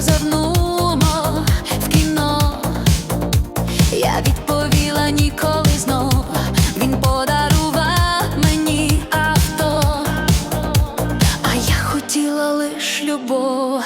зазирнумо в кіно, я відповіла ніколи знов. Він подарував мені авто, а я хотіла лиш любов.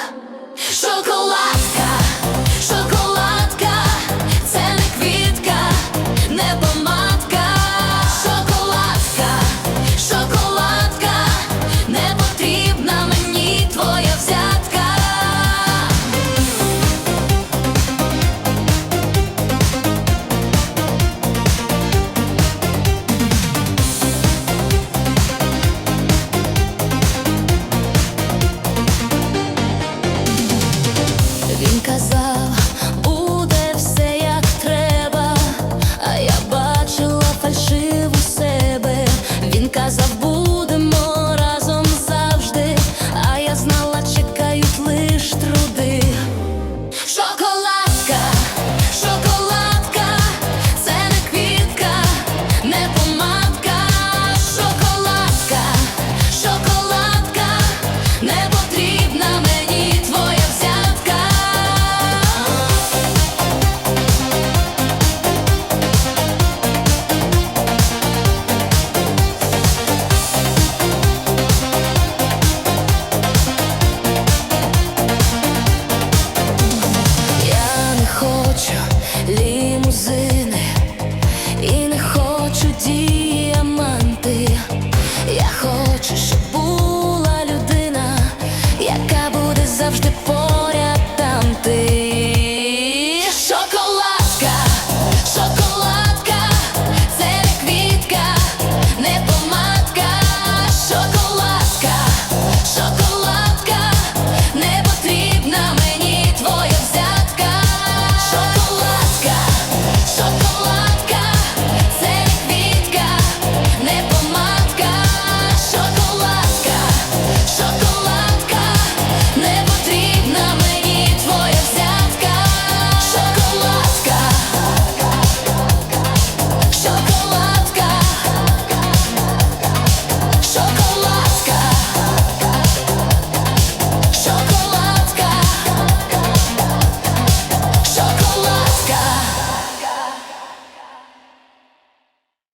завжди поряд там ти.